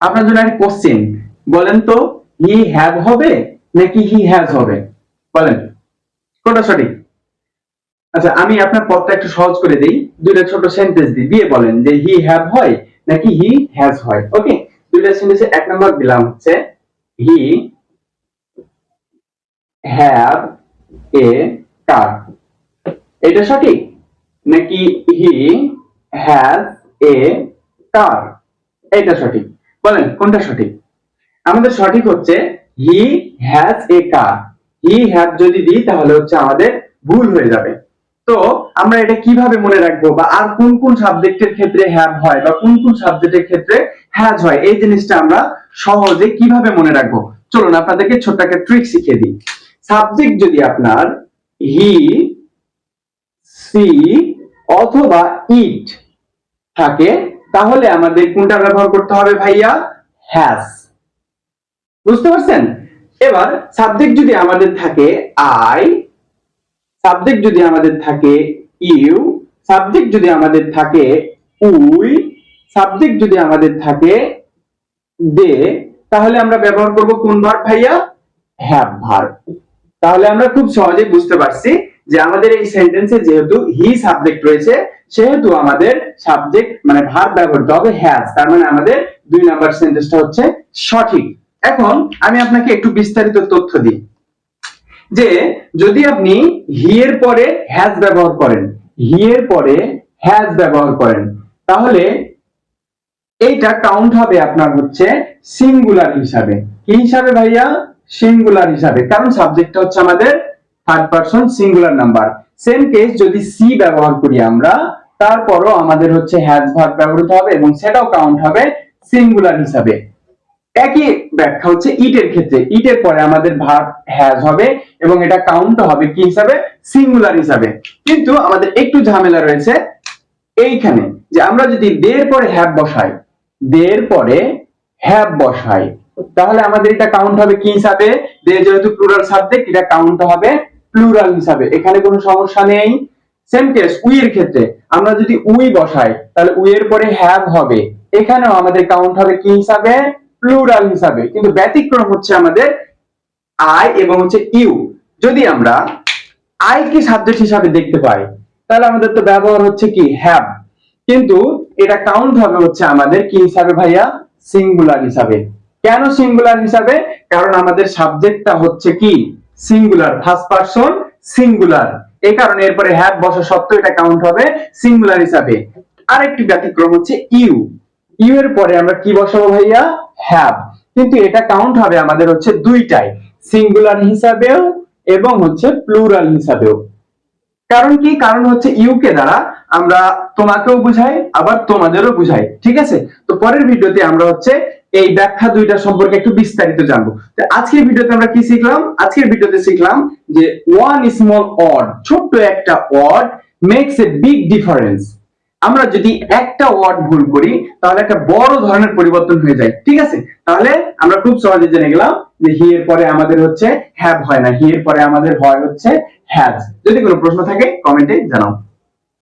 আপনার জন্য একটা কোশ্চেন বলেন তো হি হ্যাভ হবে নাকি হি হ্যাজ হবে? বলেন। কোনটা সঠিক? আচ্ছা আমি আপনার পথটা একটু সহজ করে দিই। দুইটা ছোট সেন্টেন্স দিই দিয়ে বলেন যে হি হ্যাভ হয় নাকি হি হ্যাজ হয়। ওকে দুইটা সেন্টেন্সে এক নম্বর দিলাম হচ্ছে হি হ্যাভ এ কার এটা সঠিক? নাকি হি হ্যাজ এ কার এটা সঠিক। বলেন, কোনটা সঠিক? আমাদের সঠিক হচ্ছে he has a car he have যদি দিই, তাহলে হচ্ছে আমাদের ভুল হয়ে যাবে। তো, আমরা এটা কীভাবে মনে রাখব? বা আর কোন কোন সাবজেক্টের ক্ষেত্রে হ্যাভ হয়? বা কোন কোন সাবজেক্টের ক্ষেত্রে হ্যাজ হয়? এই জিনিসটা আমরা সহজে কীভাবে মনে রাখব? চলুন, আপনাদেরকে ছোট্ট একটা ট্রিক শিখিয়ে দিই। সাবজেক্ট যদি আপনার হি সি অথবা ইট থাকে তাহলে আমাদের কোনটা ব্যবহার করতে হবে ভাইয়া? হ্যাজ বুঝতে পারছেন? এবার সাবজেক্ট যদি আমাদের থাকে আই সাবজেক্ট যদি আমাদের থাকে ইউ সাবজেক্ট যদি আমাদের থাকে উই সাবজেক্ট যদি আমাদের থাকে দে, তাহলে আমরা ব্যবহার করব কোন ভার্ব ভাইয়া? হ্যাভ ভার্ব তাহলে আমরা খুব সহজে বুঝতে পারছি যে আমাদের এই সেন্টেন্সে যেহেতু হি সাবজেক্ট রয়েছে, সেহেতু আমাদের সাবজেক্ট মানে ভার্ব ব্যবহৃত হবে হ্যাজ তার মানে আমাদের দুই নাম্বার সেন্টেন্সটা হচ্ছে সঠিক। এখন আমি আপনাকে একটু বিস্তারিত তথ্য দিই। যে যদি আপনি হি এর পরে হ্যাজ ব্যবহার করেন হি এর পরে হ্যাজ ব্যবহার করেন, তাহলে এইটা কাউন্ট হবে আপনার হচ্ছে সিঙ্গুলার হিসাবে। কি হিসাবে ভাইয়া? সিঙ্গুলার হিসাবে। কারণ সাবজেক্টটা হচ্ছে আমাদের third person singular number same case যদি সি ব্যবহার করি আমরা তারপরও আমাদের হচ্ছে হ্যাজ ভার্ব ব্যবহৃত হবে এবং সেটাও কাউন্ট হবে সিঙ্গুলার হিসাবে। একই ব্যাখ্যা হচ্ছে ইটের ক্ষেত্রে। ইটের পরে আমাদের ভার্ব হ্যাজ হবে এবং এটা কাউন্ট হবে কি হিসাবে? সিঙ্গুলার হিসাবে। কিন্তু আমাদের একটু ঝামেলা রয়েছে এইখানে যে আমরা যদি দের পরে হ্যাভ বসাই, দের পরে হ্যাভ বসাই, তাহলে আমাদের এটা কাউন্ট হবে কি হিসাবে? দে যেহেতু প্লুরাল সাবজেক্ট এটা কাউন্ট হবে প্লুরাল হিসাবে। এখানে কোনো সমস্যা নেই। সেম কেস উই এর ক্ষেত্রে আমরা যদি উই বসাই, তাহলে উই এর পরে হ্যাভ হবে। এখানেও আমাদের কাউন্ট হবে কি হিসাবে? প্লুরাল হিসাবে। কিন্তু ব্যতিক্রম হচ্ছে আমাদের আই এবং হচ্ছে ইউ যদি আমরা আই কি সাবজেক্ট হিসাবে দেখতে পাই, তাহলে আমাদের তো ব্যবহার হচ্ছে কি? হ্যাভ কিন্তু এটা কাউন্ট হবে হচ্ছে আমাদের কি হিসাবে ভাইয়া? সিঙ্গুলার হিসাবে। কেন সিঙ্গুলার হিসাবে? কারণ আমাদের সাবজেক্টটা হচ্ছে কি? সিঙ্গুলার ফার্স্ট পারসন সিঙ্গুলার এই কারণে এরপরে হ্যাভ বসা সত্ত্বেও এটা কাউন্ট হবে সিঙ্গুলার হিসাবে। আরেকটি ব্যতিক্রম হচ্ছে ইউ ইউ এর পরে আমরা কি বসাবো ভাইয়া? হ্যাভ কিন্তু এটা কাউন্ট হবে আমাদের হচ্ছে দুইটাই। সিঙ্গুলার হিসাবেও এবং হচ্ছে প্লুরাল হিসাবেও। কারণ কি? কারণ হচ্ছে ইউকে দ্বারা আমরা তোমাকেও বুঝাই, আবার তোমাদেরও বুঝাই। ঠিক আছে? তো পরের ভিডিওতে আমরা হচ্ছে এই ব্যাখ্যা দুইটা সম্পর্কে একটু বিস্তারিত জানব। আজকের ভিডিওতে আমরা কি শিখলাম? আজকের ভিডিওতে শিখলাম যে ওয়ান স্মল অড ছোট্ট একটা odd makes a big difference আমরা যদি একটা ওয়ার্ড ভুল করি, তাহলে একটা বড় ধরনের পরিবর্তন হয়ে যায়। ঠিক আছে? তাহলে আমরা খুব সহজে জেনে গেলাম যে হি এর পরে আমাদের হচ্ছে হ্যাভ হয় না। হি এর পরে আমাদের হয় হচ্ছে হ্যাজ যদি কোনো প্রশ্ন থাকে কমেন্টে জানাও।